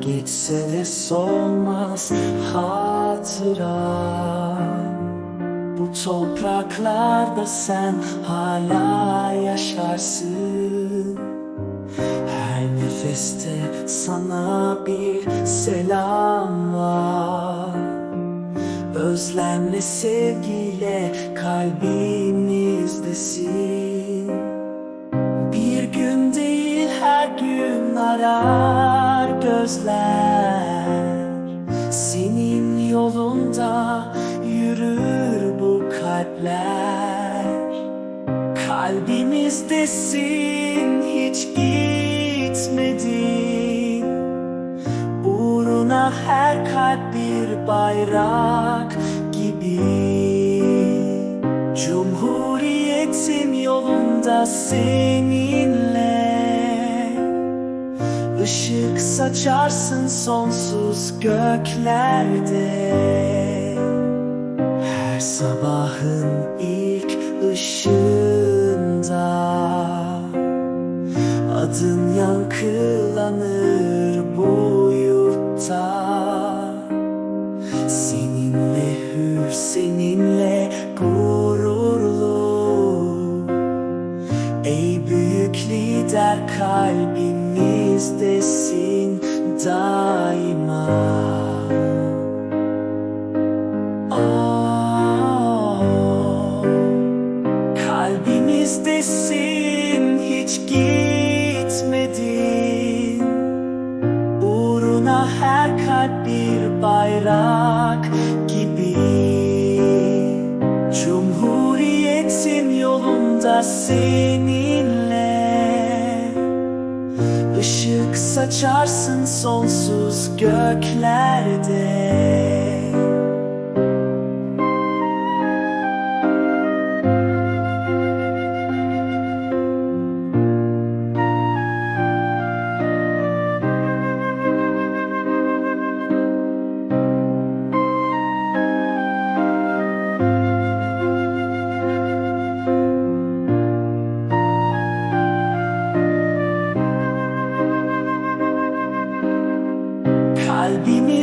Gitse de solmaz hatıra. Bu topraklarda sen hala yaşarsın. Her nefeste sana bir selam var. Özlemle sevgiyle kalbimizdesin Bir gün değil her gün arar gözler Senin yolunda yürür bu kalpler. Kalbimizdesin hiç gitmedin. Uğruna her kalp bir bayrak gibi. Cumhuriyetin yolunda seninle Işık saçarsın sonsuz göklerde. Her sabahın ilk ışığında Adın yankılanır bu yurtta. Seninle lider kalbimizdesin daima. Aa, Kalbimizdesin hiç gitmedin. Uğruna her bir bayrak gibi. Cumhuriyetin yolunda seninle saçarsın sonsuz göklerde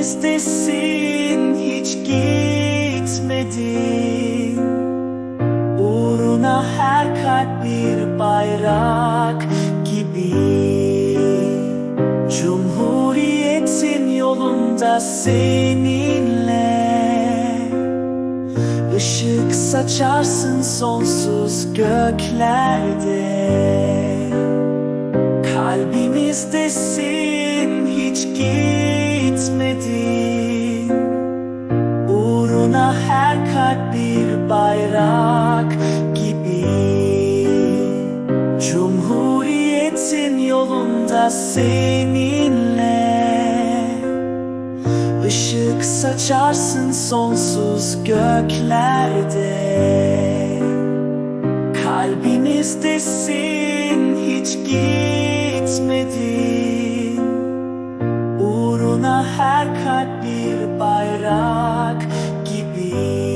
Kalbimizdesin hiç gitmedin. Uğruna her kalp bir bayrak gibi. Cumhuriyetin yolunda seninle. Işık saçarsın sonsuz göklerde. Kalbimizdesin hiç gitmedin seninle. Işık saçarsın sonsuz göklerde. Kalbimizdesin hiç gitmedin. Uğruna her kalp bir bayrak gibi